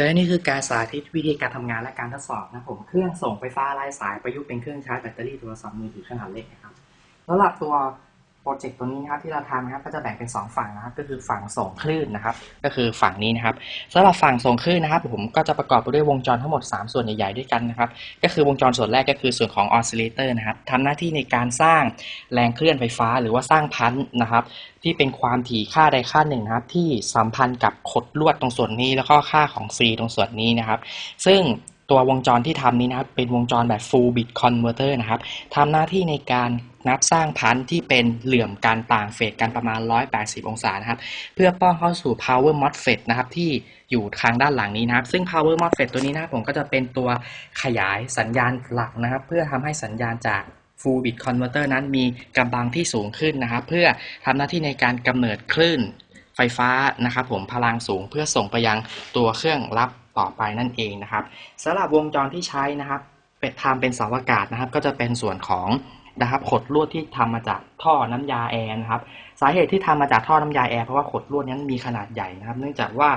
ฉะนั้นนี่คือการสาธิตวิธีการทำงานและการทดสอบนะผมเครื่องส่งไฟฟ้าไร้สายประยุกต์เป็นเครื่องชาร์จแบตเตอรี่โทรศัพท์มือถือขนาดเล็กนะครับสำหรับตัว รเจกต์ตัวนี้นะครับที่เราทำนะครับก็จะแบ่งเป็น 2 ฝั่งนะครับ ก็คือฝั่งส่งคลื่นนะครับ ก็คือฝั่งนี้นะครับสำหรับฝั่งส่งคลื่นนะครับ ผมก็จะประกอบไปด้วยวงจรทั้งหมด 3 ส่วนใหญ่ๆด้วยกันนะครับ ก็คือวงจรส่วนแรกก็คือส่วนของออสซิเลเตอร์นะครับทำหน้าที่ในการสร้างแรงเคลื่อนไฟฟ้า หรือว่าสร้างพันธ์นะครับ ที่เป็นความถี่ค่าใดค่าหนึ่งนะครับ ที่สัมพันธ์กับขดลวดตรงส่วนนี้ แล้วก็ค่าของ C ตรงส่วนนี้นะครับ ซึ่งตัววงจรที่ทำนี้นะครับเป็นวงจรแบบ full bit converter นะครับทำหน้าที่ในการ นับสร้างพันธุ์ที่เป็นเหลื่อมการต่างเฟสกันประมาณ 180 องศานะครับเพื่อป้อนเข้าสู่ power MOSFET นะครับที่อยู่ทางด้านหลังนี้นะครับ ซึ่ง power MOSFET ตัวนี้นะครับผมก็จะเป็นตัวขยายสัญญาณหลักนะครับ เพื่อทำให้สัญญาณจาก full bit converter นั้นมีกำลังที่สูงขึ้นนะครับ เพื่อทำหน้าที่ในการกำเนิดคลื่นไฟฟ้านะครับผมพลังสูงเพื่อส่งไปยังตัวเครื่องรับต่อไปนั่นเองนะครับสำหรับวงจรที่ใช้นะครับเป็นทำเป็นเสาอากาศนะครับ ก็จะเป็นส่วนของ นะครับ ขดลวดที่ทำมาจากท่อน้ำยาแอร์นะครับ สาเหตุที่ทำมาจากท่อน้ำยาแอร์เพราะว่าขดลวดนั้นมีขนาดใหญ่นะครับ เนื่องจากว่า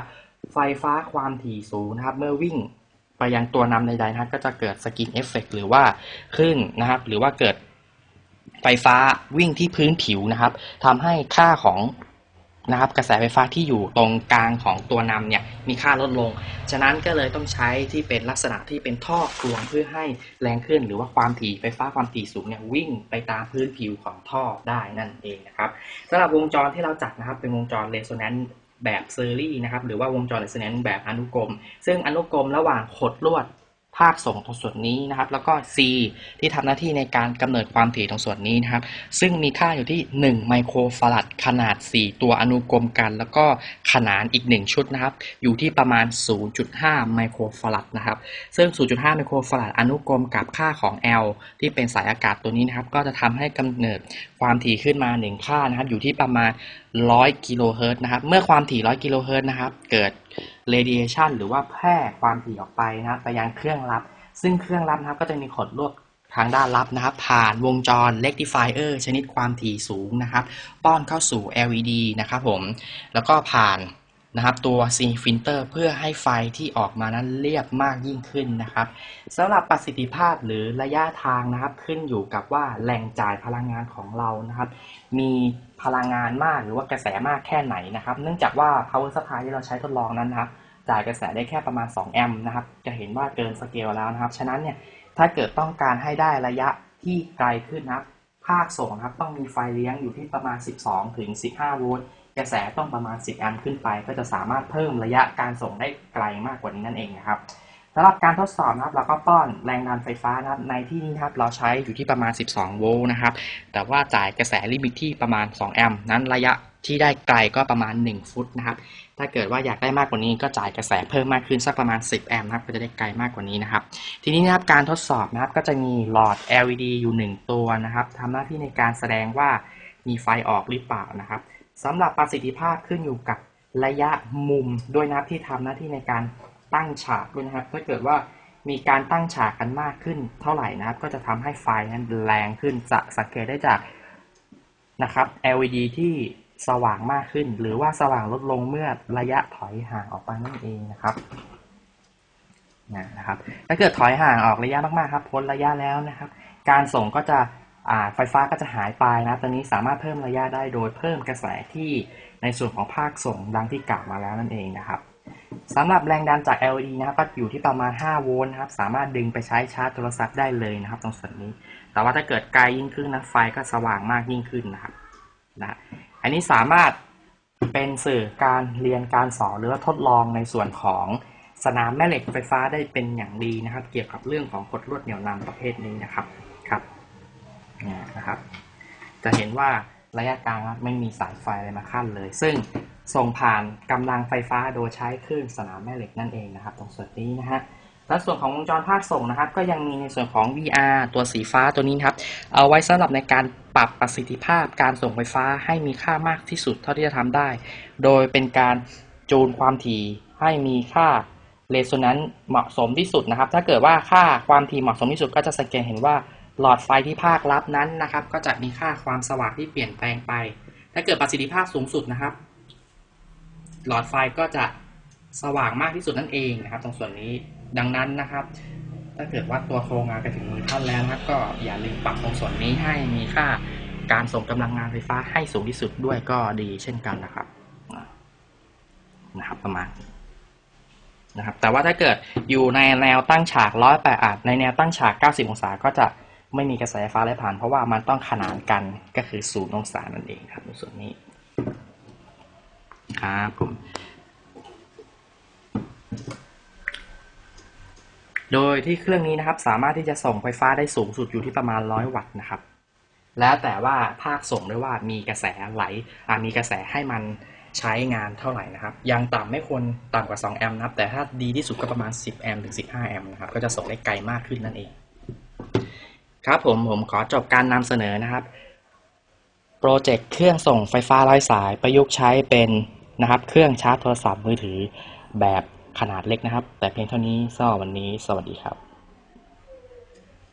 ไฟฟ้าความถี่สูงนะครับ เมื่อวิ่งไปยังตัวนำใดๆนะครับก็จะเกิดสกินเอฟเฟกหรือว่าคลื่นนะครับ หรือว่าเกิดไฟฟ้าวิ่งที่พื้นผิวนะครับทำให้ค่าของ นะครับกระแสไฟฟ้าที่อยู่ตรงกลางของตัวนำเนี่ยมีค่าลดลง ฉะนั้นก็เลยต้องใช้ที่เป็นลักษณะที่เป็นท่อกลวงเพื่อให้แรงขึ้น หรือว่าความถี่ไฟฟ้าความถี่สูงเนี่ยวิ่งไปตามพื้นผิวของท่อได้นั่นเองนะครับสำหรับวงจรที่เราจัดนะครับเป็นวงจรเรโซแนนซ์แบบเซอรี่นะครับหรือว่าวงจรเรโซแนนซ์แบบอนุกรม ซึ่งอนุกรมระหว่างขดลวด ภาคส่งตรงส่วนนี้นะครับ แล้วก็ C ที่ทำหน้าที่ในการกำเนิดความถี่ตรงส่วนนี้นะครับ ซึ่งมีค่าอยู่ที่ 1 ไมโครฟาราดขนาด 4 ตัวอนุกรมกัน แล้วก็ขนานอีก 1 ชุดนะครับ อยู่ที่ประมาณ 0.5 ไมโครฟาราดนะครับ ซึ่ง 0.5 ไมโครฟาราดอนุกรมกับค่าของ L ที่เป็นสายอากาศตัวนี้นะครับ ก็จะทำให้กำเนิดความถี่ขึ้นมา 1 ค่านะครับ อยู่ที่ประมาณ 100 กิโลเฮิรตซ์นะครับ เมื่อความถี่ 100 กิโลเฮิรตซ์นะครับ เกิด radiation หรือว่าแพร่ความถี่ออกไปนะครับไปยังเครื่องรับ ซึ่งเครื่องรับนะครับก็จะมีขดลวดทางด้านรับนะครับ ผ่านวงจร rectifier ชนิดความถี่สูงนะครับ ป้อนเข้าสู่ LED นะครับผม แล้วก็ผ่าน นะครับตัว C filter เพื่อให้ไฟที่ออกมานั้นเรียบมากยิ่งขึ้นนะครับสำหรับประสิทธิภาพหรือระยะทางนะครับ ขึ้นอยู่กับว่าแหล่งจ่ายพลังงานของเรานะครับ มีพลังงานมากหรือว่ากระแสมากแค่ไหนนะครับ เนื่องจากว่า power supply ที่เราใช้ทดลองนั้นนะครับ จ่ายกระแสได้แค่ประมาณ 2 แอมป์นะครับ จะเห็นว่าเกินสเกลแล้วนะครับ ฉะนั้นเนี่ยถ้าเกิดต้องการให้ได้ระยะที่ไกลขึ้นนะครับ ภาคส่งนะครับต้องมีไฟเลี้ยงอยู่ที่ประมาณ 12 ถึง 15 โวลต์ กระแสต้องประมาณ 10 แอมป์ขึ้นไป ก็จะสามารถเพิ่มระยะการส่งได้ไกลมากกว่านี้นั่นเองนะครับสำหรับการทดสอบนะครับเราก็ป้อนแรงดันไฟฟ้านะครับในที่นี้ครับเราใช้อยู่ที่ประมาณ 12 โวลต์นะครับ แต่ว่าจ่ายกระแสลิมิตที่ประมาณ 2 แอมป์นั้นระยะที่ได้ไกลก็ประมาณ 1 ฟุตนะครับ ถ้าเกิดว่าอยากได้มากกว่านี้ก็จ่ายกระแสเพิ่มมากขึ้นสักประมาณ 10 แอมป์นะครับ ก็จะได้ไกลมากกว่านี้นะครับ ทีนี้นะครับการทดสอบนะครับก็จะมีหลอด LED อยู่ 1 ตัวนะครับทำหน้าที่ในการแสดงว่า มีไฟออกหรือเปล่านะครับสำหรับประสิทธิภาพขึ้นอยู่กับระยะมุมด้วยนะครับที่ทำหน้าที่ในการตั้งฉากด้วยนะครับถ้าเกิดว่ามีการตั้งฉากกันมากขึ้นเท่าไหร่นะครับ ก็จะทำให้ไฟนั้นแรงขึ้นจะสังเกตได้จากนะครับ LED ที่สว่างมากขึ้น หรือว่าสว่างลดลงเมื่อระยะถอยห่างออกไปนั่นเองนะครับนะครับ ถ้าเกิดถอยห่างออกระยะมากๆครับพ้นระยะแล้วนะครับ การส่งก็จะ ไฟฟ้าก็จะหายไปนะตอนนี้สามารถเพิ่มระยะได้โดยเพิ่มกระแสที่ในส่วนของภาคส่งดังที่กล่าวมาแล้วนั่นเองนะครับสำหรับแรงดันจาก LED นะครับก็อยู่ที่ประมาณ 5 โวลต์นะครับสามารถดึงไปใช้ชาร์จโทรศัพท์ได้เลยนะครับ ตรงส่วนนี้ แต่ว่าถ้าเกิดไกลยิ่งขึ้นนะไฟก็สว่างมากยิ่งขึ้นนะครับนะอันนี้สามารถเป็นสื่อการเรียนการสอนหรือว่าทดลองในส่วนของสนามแม่เหล็กไฟฟ้าได้เป็นอย่างดีนะครับ เกี่ยวกับเรื่องของกดลวดเหนี่ยวนำประเภทนี้นะครับ นะครับ จะเห็นว่าระยะกลางไม่มีสายไฟอะไรมาขั้นเลย ซึ่งส่งผ่านกำลังไฟฟ้าโดยใช้คลื่นสนามแม่เหล็กนั่นเองนะครับ ตรงส่วนนี้นะฮะและส่วนของวงจรภาคส่งนะครับ ก็ยังมีในส่วนของ VR ตัวสีฟ้าตัวนี้ครับ เอาไว้สำหรับในการปรับประสิทธิภาพการส่งไฟฟ้าให้มีค่ามากที่สุดเท่าที่จะทำได้ โดยเป็นการจูนความถี่ให้มีค่าเรโซนนซ์เหมาะสมที่สุดนะครับ ถ้าเกิดว่าค่าความถี่เหมาะสมที่สุดก็จะสังเกตเห็นว่า หลอดไฟที่ภาครับ นั้นนะครับ ก็จะมีค่าความสว่างที่เปลี่ยนแปลงไป ถ้าเกิดประสิทธิภาพสูงสุดนะครับ หลอดไฟก็จะสว่างมากที่สุดนั่นเองนะครับ ตรงส่วนนี้ดังนั้นนะครับ ถ้าเกิดว่าตัวโครงงานไปถึงมือท่านแล้วนะครับ ก็อย่าลืมปรับตรงส่วนนี้ให้มีค่าการส่งกำลังงานไฟฟ้าให้สูงที่สุดด้วยก็ดีเช่นกันนะครับนะครับประมาณนะครับแต่ว่าถ้าเกิดอยู่ในแนวตั้งฉากร้อยแปดอาจในแนวตั้งฉาก 90 องศาก็จะ ไม่มีกระแสไฟฟ้าไหลผ่าน เพราะว่ามันต้องขนานกันก็คือศูนย์องศานั่นเองครับในส่วนนี้ครับผมโดยที่เครื่องนี้นะครับสามารถที่จะส่งไฟฟ้าได้สูงสุดอยู่ที่ประมาณ 100 วัตต์นะครับ แล้วแต่ว่าภาคส่งด้วยว่ามีกระแสไหลมีกระแสให้มันใช้งานเท่าไหร่นะครับ ยังต่ำไม่ควรต่ำกว่า 2 แอมป์นะครับ แต่ถ้าดีที่สุดก็ประมาณ 10 แอมป์ถึง 15 แอมป์นะครับ ก็จะส่งได้ไกลมากขึ้นนั่นเอง ครับผมผมขอจบการนำเสนอนะครับ โปรเจกต์เครื่องส่งไฟฟ้าไร้สายประยุกต์ใช้เป็นนะครับเครื่องชาร์จโทรศัพท์มือถือแบบขนาดเล็กนะครับ แต่เพียงเท่านี้สำหรับวันนี้ สวัสดีครับ